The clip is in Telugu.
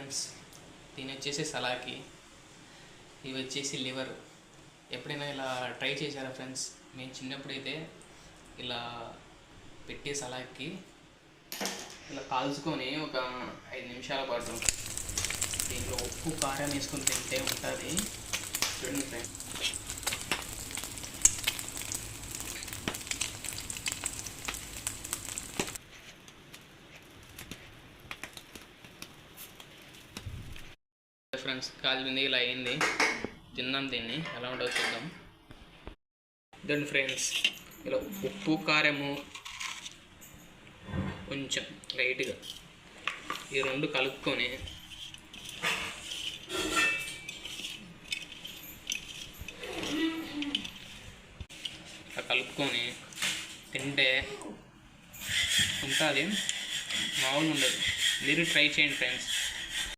ఫ్రెండ్స్ దీని వచ్చేసి సలాకి ఇవి వచ్చేసి లివర్. ఎప్పుడైనా ఇలా ట్రై చేశారా ఫ్రెండ్స్? మేము చిన్నప్పుడైతే ఇలా పెట్టి సలాకి ఇలా కాల్చుకొని ఒక ఐదు నిమిషాల పాటు దీంట్లో ఉప్పు కారం వేసుకొని తింటే ఉంటుంది చూడండి ఫ్రెండ్స్ ఫ్రెండ్స్ కాలింది ఇలా అయింది. తిన్నాం దీన్ని. ఎలా ఉండవు చూద్దాం. ఇదండి ఫ్రెండ్స్ ఇలా ఉప్పు కారము కొంచెం లైట్గా ఈ రెండు కలుపుకొని కలుపుకొని తింటే ఉంటుంది. మామూలు ఉండదు. మీరు ట్రై చేయండి ఫ్రెండ్స్